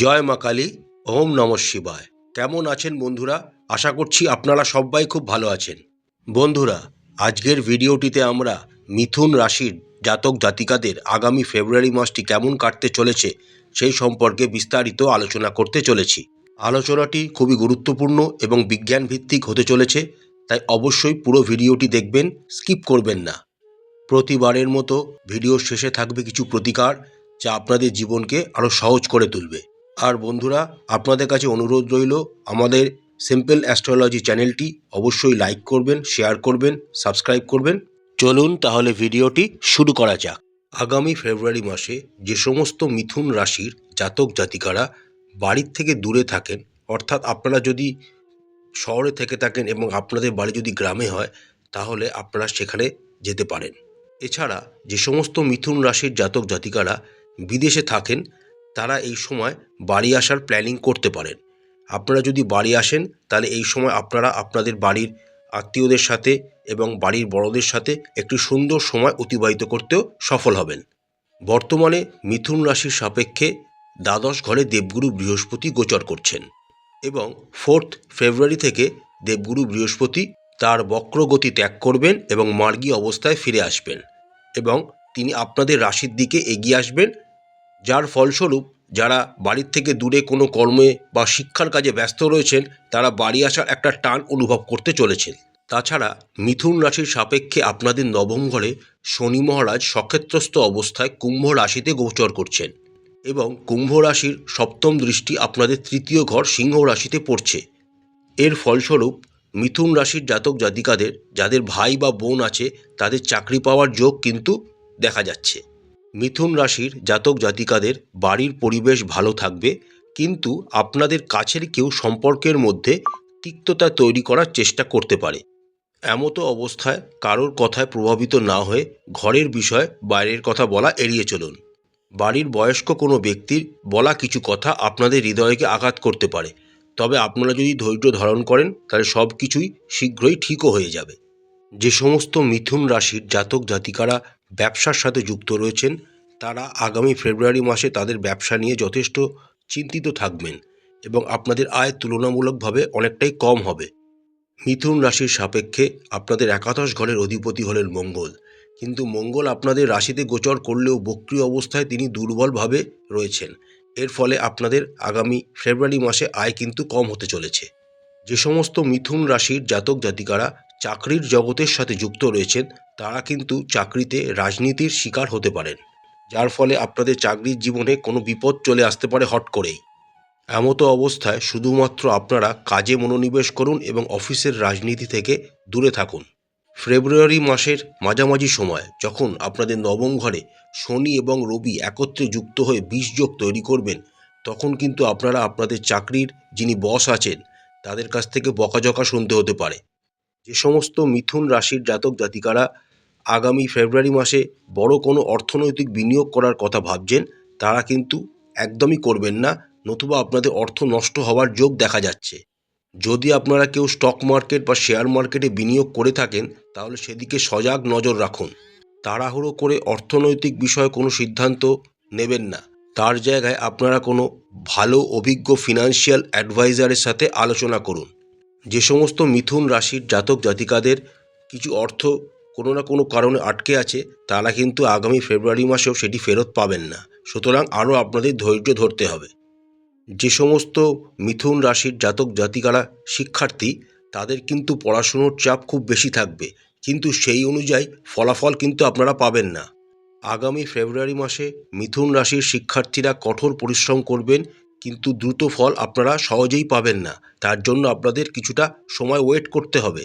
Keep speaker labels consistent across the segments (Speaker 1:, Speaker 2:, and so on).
Speaker 1: জয় মা কালী, ওম নম শিবায়। কেমন আছেন বন্ধুরা? আশা করছি আপনারা সবাই খুব ভালো আছেন। বন্ধুরা, আজকের ভিডিওটিতে আমরা মিথুন রাশির জাতক জাতিকাদের আগামী ফেব্রুয়ারি মাসটি কেমন কাটতে চলেছে সেই সম্পর্কে বিস্তারিত আলোচনা করতে চলেছি। আলোচনাটি খুবই গুরুত্বপূর্ণ এবং বিজ্ঞান ভিত্তিক হতে চলেছে, তাই অবশ্যই পুরো ভিডিওটি দেখবেন, স্কিপ করবেন না। প্রতিবারের মতো ভিডিওর শেষে থাকবে কিছু প্রতিকার, যা আপনাদের জীবনকে আরও সহজ করে তুলবে। আর বন্ধুরা, আপনাদের কাছে অনুরোধ রইল, আমাদের সিম্পল অ্যাস্ট্রোলজি চ্যানেলটি অবশ্যই লাইক করবেন শেয়ার করবেন সাবস্ক্রাইব করবেন। চলুন তাহলে ভিডিওটি শুরু করা যাক। আগামী ফেব্রুয়ারি মাসে যে সমস্ত মিথুন রাশির জাতক জাতিকারা বাড়ির থেকে দূরে থাকেন, অর্থাৎ আপনারা যদি শহরে থেকে থাকেন এবং আপনাদের বাড়ি যদি গ্রামে হয়, তাহলে আপনারা সেখানে যেতে পারেন। এছাড়া যে সমস্ত মিথুন রাশির জাতক জাতিকারা বিদেশে থাকেন তারা এই সময় বাড়ি আসার প্ল্যানিং করতে পারেন। আপনারা যদি বাড়ি আসেন, তাহলে এই সময় আপনারা আপনাদের বাড়ির আত্মীয়দের সাথে এবং বাড়ির বড়দের সাথে একটি সুন্দর সময় অতিবাহিত করতেও সফল হবেন। বর্তমানে মিথুন রাশির সাপেক্ষে দ্বাদশ ঘরে দেবগুরু বৃহস্পতি গোচর করছেন এবং ফোর্থ ফেব্রুয়ারি থেকে দেবগুরু বৃহস্পতি তার বক্রগতি ত্যাগ করবেন এবং মার্গী অবস্থায় ফিরে আসবেন এবং তিনি আপনাদের রাশির দিকে এগিয়ে আসবেন যার ফলস্বরূপ যারা বাড়ির থেকে দূরে কোনো কর্মে বা শিক্ষার কাজে ব্যস্ত রয়েছেন, তারা বাড়ি আসার একটা টান অনুভব করতে চলেছেন। তাছাড়া মিথুন রাশির সাপেক্ষে আপনাদের নবম ঘরে শনি মহারাজ সক্ষেত্রস্থ অবস্থায় কুম্ভ রাশিতে গোচর করছেন এবং কুম্ভ রাশির সপ্তম দৃষ্টি আপনাদের তৃতীয় ঘর সিংহ রাশিতে পড়ছে। এর ফলস্বরূপ মিথুন রাশির জাতক জাতিকাদের, যাদের ভাই বা বোন আছে, তাদের চাকরি পাওয়ার যোগ কিন্তু দেখা যাচ্ছে। মিথুন রাশির জাতক জাতিকাদের বাড়ির পরিবেশ ভালো থাকবে, কিন্তু আপনাদের কাছের কেউ সম্পর্কের মধ্যে তিক্ততা তৈরি করার চেষ্টা করতে পারে। এমতো অবস্থায় কারোর কথায় প্রভাবিত না হয়ে ঘরের বিষয় বাইরের কথা বলা এড়িয়ে চলুন। বাড়ির বয়স্ক কোনো ব্যক্তির বলা কিছু কথা আপনাদের হৃদয়কে আঘাত করতে পারে। তবে আপনারা যদি ধৈর্য ধারণ করেন, তাহলে সব কিছুই শীঘ্রই ঠিকও হয়ে যাবে। যে সমস্ত মিথুন রাশির জাতক জাতিকারা ব্যবসার সাথে যুক্ত রয়েছেন, তারা আগামী ফেব্রুয়ারি মাসে তাদের ব্যবসা নিয়ে যথেষ্ট চিন্তিত থাকবেন এবং আপনাদের আয় তুলনামূলকভাবে অনেকটাই কম হবে। মিথুন রাশির সাপেক্ষে আপনাদের একাদশ ঘরের অধিপতি হলেন মঙ্গল। কিন্তু মঙ্গল আপনাদের রাশিতে গোচর করলেও বক্রি অবস্থায় তিনি দুর্বলভাবে রয়েছেন। এর ফলে আপনাদের আগামী ফেব্রুয়ারি মাসে আয় কিন্তু কম হতে চলেছে। যে সমস্ত মিথুন রাশির জাতক জাতিকারা চাকরির জগতের সাথে যুক্ত রয়েছেন, তারা কিন্তু চাকরিতে রাজনীতির শিকার হতে পারেন, যার ফলে আপনাদের চাকরির জীবনে কোনো বিপদ চলে আসতে পারে হট করেই। এমতো অবস্থায় শুধুমাত্র আপনারা কাজে মনোনিবেশ করুন এবং অফিসের রাজনীতি থেকে দূরে থাকুন। ফেব্রুয়ারি মাসের মাঝামাঝি সময়, যখন আপনাদের নবম ঘরে শনি এবং রবি একত্রে যুক্ত হয়ে বিষযোগ তৈরি করবেন, তখন কিন্তু আপনারা আপনাদের চাকরির যিনি বস আছেন, তাদের কাছ থেকে বকাঝকা শুনতে হতে পারে। যে সমস্ত মিথুন রাশির জাতক জাতিকারা আগামী ফেব্রুয়ারি মাসে বড় কোনো অর্থনৈতিক বিনিয়োগ করার কথা ভাবছেন, তারা কিন্তু একদমই করবেন না, নতুবা আপনাদের অর্থ নষ্ট হওয়ার যোগ দেখা যাচ্ছে। যদি আপনারা কেউ স্টক মার্কেট বা শেয়ার মার্কেটে বিনিয়োগ করে থাকেন, তাহলে সেদিকে সজাগ নজর রাখুন। তাড়াহুড়ো করে অর্থনৈতিক বিষয়ে কোনো সিদ্ধান্ত নেবেন না। তার জায়গায় আপনারা কোনো ভালো, অভিজ্ঞ ফিনান্সিয়াল অ্যাডভাইজারের সাথে আলোচনা করুন। যে সমস্ত মিথুন রাশির জাতক জাতিকাদের কিছু অর্থ কোনো না কোনো কারণে আটকে আছে, তারা কিন্তু আগামী ফেব্রুয়ারি মাসেও সেটি ফেরত পাবেন না। সুতরাং আরও আপনাদের ধৈর্য ধরতে হবে। যে সমস্ত মিথুন রাশির জাতক জাতিকারা শিক্ষার্থী, তাদের কিন্তু পড়াশুনোর চাপ খুব বেশি থাকবে। কিন্তু সেই অনুযায়ী ফলাফল কিন্তু আপনারা পাবেন না। আগামী ফেব্রুয়ারি মাসে মিথুন রাশির শিক্ষার্থীরা কঠোর পরিশ্রম করবেন কিন্তু দ্রুত ফল আপনারা সহজেই পাবেন না। তার জন্য আপনাদের কিছুটা সময় ওয়েট করতে হবে।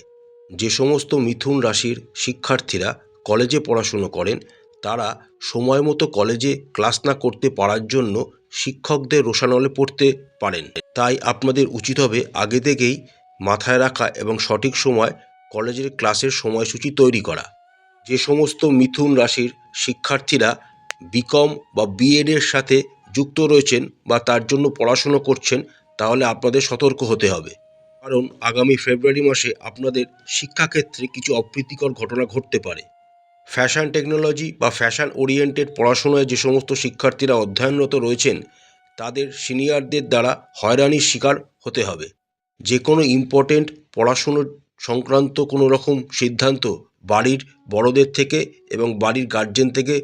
Speaker 1: যে সমস্ত মিথুন রাশির শিক্ষার্থীরা কলেজে পড়াশুনো করেন, তারা সময় মতো কলেজে ক্লাস না করতে পারার জন্য শিক্ষকদের রোষানলে পড়তে পারেন। তাই আপনাদের উচিত হবে আগে থেকেই মাথায় রাখা এবং সঠিক সময় কলেজের ক্লাসের সময়সূচি তৈরি করা। যে সমস্ত মিথুন রাশির শিক্ষার্থীরা বিকম বা বিএডের সাথে যুক্ত রয়েছেন বা তার জন্য পড়াশুনো করছেন, তাহলে আপনাদের সতর্ক হতে হবে। কারণ আগামী ফেব্রুয়ারি মাসে আপনাদের শিক্ষাক্ষেত্রে কিছু অপ্রীতিকর ঘটনা ঘটতে পারে। ফ্যাশন টেকনোলজি বা ফ্যাশন ওরিয়েন্টেড পড়াশোনায় যে সমস্ত শিক্ষার্থীরা অধ্যয়নরত রয়েছেন, তাদের সিনিয়রদের দ্বারা হয়রানির শিকার হতে হবে। যে কোনো ইম্পর্টেন্ট পড়াশুনোর সংক্রান্ত কোনো রকম সিদ্ধান্ত বাড়ির বড়দের থেকে এবং বাড়ির গার্জেন থেকে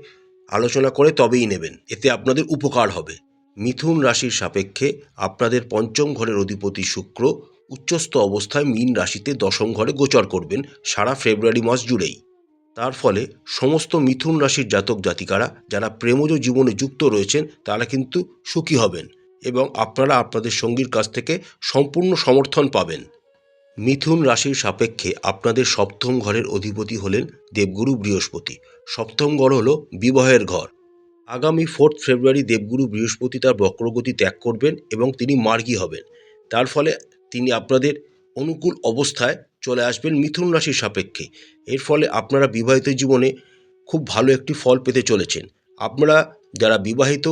Speaker 1: আলোচনা করে তবেই নেবেন। এতে আপনাদের উপকার হবে। মিথুন রাশির সাপেক্ষে আপনাদের পঞ্চম ঘরের অধিপতি শুক্র উচ্চস্থ অবস্থায় মীন রাশিতে দশম ঘরে গোচর করবেন সারা ফেব্রুয়ারি মাস জুড়েই। তার ফলে সমস্ত মিথুন রাশির জাতক জাতিকারা যারা প্রেমজ জীবনে যুক্ত রয়েছেন তারা কিন্তু সুখী হবেন এবং আপনারা আপনাদের সঙ্গীর কাছ থেকে সম্পূর্ণ সমর্থন পাবেন। মিথুন রাশির সাপেক্ষে আপনাদের সপ্তম ঘরের অধিপতি হলেন দেবগুরু বৃহস্পতি। সপ্তম ঘর হল বিবাহের ঘর। আগামী ফোর্থ ফেব্রুয়ারি দেবগুরু বৃহস্পতি তার বক্রগতি ত্যাগ করবেন এবং তিনি মার্গী হবেন। তার ফলে তিনি আপনাদের অনুকূল অবস্থায় চলে আসবেন মিথুন রাশির সাপেক্ষে। এর ফলে আপনারা বিবাহিত জীবনে খুব ভালো একটি ফল পেতে চলেছেন। আপনারা যারা বিবাহিত,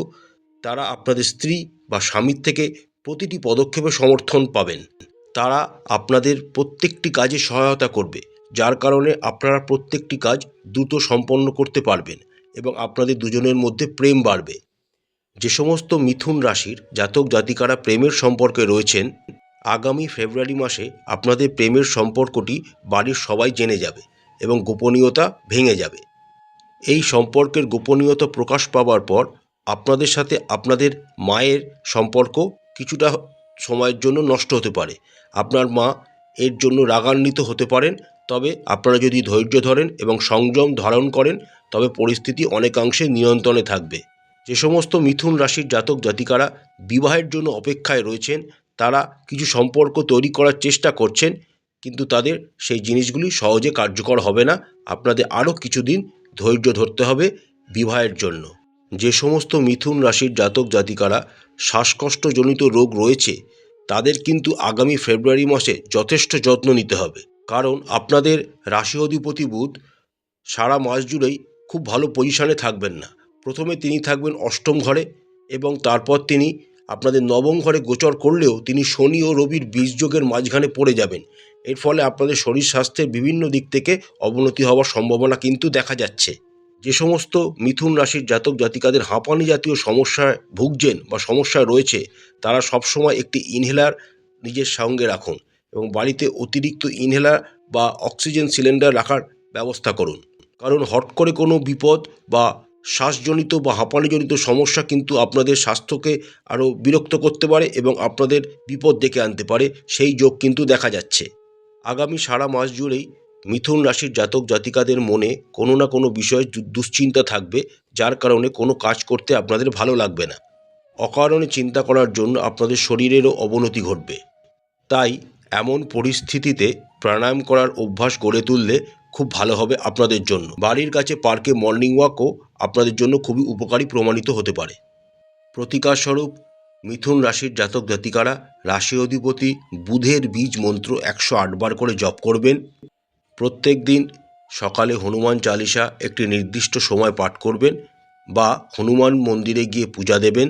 Speaker 1: তারা আপনাদের স্ত্রী বা স্বামীর থেকে প্রতিটি পদক্ষেপে সমর্থন পাবেন। তারা আপনাদের প্রত্যেকটি কাজে সহায়তা করবে, যার কারণে আপনারা প্রত্যেকটি কাজ দ্রুত সম্পন্ন করতে পারবেন এবং আপনাদের দুজনের মধ্যে প্রেম বাড়বে। যে সমস্ত মিথুন রাশির জাতক জাতিকারা প্রেমের সম্পর্কে রয়েছেন, আগামী ফেব্রুয়ারি মাসে আপনাদের প্রেমের সম্পর্কটি বাড়ির সবাই জেনে যাবে এবং গোপনীয়তা ভেঙে যাবে। এই সম্পর্কের গোপনীয়তা প্রকাশ পাওয়ার পর আপনাদের সাথে আপনাদের মায়ের সম্পর্ক কিছুটা সময়ের জন্য নষ্ট হতে পারে। আপনার মা এর জন্য রাগান্বিত হতে পারেন, তবে আপনারা যদি ধৈর্য ধরেন এবং সংযম ধারণ করেন, তবে পরিস্থিতি অনেকাংশে নিয়ন্ত্রণে থাকবে। যে সমস্ত মিথুন রাশির জাতক জাতিকারা বিবাহের জন্য অপেক্ষায় রয়েছেন, তারা কিছু সম্পর্ক তৈরি করার চেষ্টা করছেন, কিন্তু তাদের সেই জিনিসগুলি সহজে কার্যকর হবে না। আপনাদের আরও কিছুদিন ধৈর্য ধরতে হবে বিবাহের জন্য। যে সমস্ত মিথুন রাশির জাতক জাতিকারা শ্বাসকষ্টজনিত রোগ রয়েছে, তাদের কিন্তু আগামী ফেব্রুয়ারি মাসে যথেষ্ট যত্ন নিতে হবে। কারণ আপনাদের রাশি অধিপতি বুধ সারা মাস জুড়েই খুব ভালো পজিশনে থাকবেন না। প্রথমে তিনি থাকবেন অষ্টম ঘরে এবং তারপর তিনি আপনাদের নবম ঘরে গোচর করলেও তিনি শনি ও রবির বীজযোগের মাঝখানে পড়ে যাবেন। এর ফলে আপনাদের শরীর স্বাস্থ্যের বিভিন্ন দিক থেকে অবনতি হওয়ার সম্ভাবনা কিন্তু দেখা যাচ্ছে। যে সমস্ত মিথুন রাশির জাতক জাতিকাদের হাঁপানি জাতীয় সমস্যায় ভুগছেন বা সমস্যায় রয়েছে, তারা সবসময় একটি ইনহেলার নিজের সঙ্গে রাখুন এবং বাড়িতে অতিরিক্ত ইনহেলার বা অক্সিজেন সিলিন্ডার রাখার ব্যবস্থা করুন। কারণ হট করে কোনো বিপদ বা শ্বাসজনিত বা হাঁপানিজনিত সমস্যা কিন্তু আপনাদের স্বাস্থ্যকে আরও বিরক্ত করতে পারে এবং আপনাদের বিপদ ডেকে আনতে পারে, সেই যোগ কিন্তু দেখা যাচ্ছে। আগামী সারা মাস জুড়েই মিথুন রাশির জাতক জাতিকাদের মনে কোনো না কোনো বিষয়ে দুশ্চিন্তা থাকবে, যার কারণে কোনো কাজ করতে আপনাদের ভালো লাগবে না। অকারণে চিন্তা করার জন্য আপনাদের শরীরেরও অবনতি ঘটবে। তাই এমন পরিস্থিতিতে প্রাণায়াম করার অভ্যাস গড়ে তুললে খুব ভালো হবে আপনাদের জন্য। বাড়ির কাছে পার্কে মর্নিং ওয়াকও আপনাদের জন্য খুবই উপকারী প্রমাণিত হতে পারে। প্রতিকারস্বরূপ, মিথুন রাশির জাতক জাতিকারা রাশি অধিপতি বুধের বীজ মন্ত্র একশো আটবার করে জপ করবেন। প্রত্যেক দিন সকালে হনুমান চালিসা একটি নির্দিষ্ট সময় পাঠ করবেন বা হনুমান মন্দিরে গিয়ে পূজা দেবেন।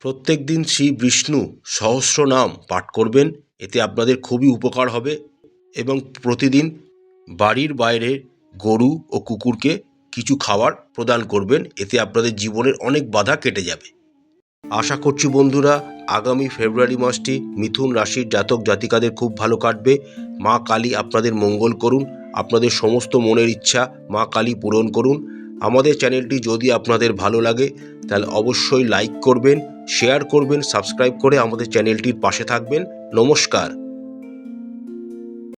Speaker 1: প্রত্যেক দিন শ্রী বিষ্ণু সহস্র নাম পাঠ করবেন, এতে আপনাদের খুবই উপকার হবে এবং প্রতিদিন বাড়ির বাইরে গরু ও কুকুরকে কিছু খাবার প্রদান করবেন, এতে আপনাদের জীবনের অনেক বাধা কেটে যাবে। আশা করছি বন্ধুরা, আগামী ফেব্রুয়ারি মাসটি মিথুন রাশির জাতক জাতিকাদের খুব ভালো কাটবে। মা কালী আপনাদের মঙ্গল করুন আপনাদের সমস্ত মনের ইচ্ছা মা কালী পূরণ করুন। আমাদের চ্যানেলটি যদি আপনাদের ভালো লাগে, তাহলে অবশ্যই লাইক করবেন, শেয়ার করবেন, সাবস্ক্রাইব করে আমাদের চ্যানেলটির পাশে থাকবেন। নমস্কার।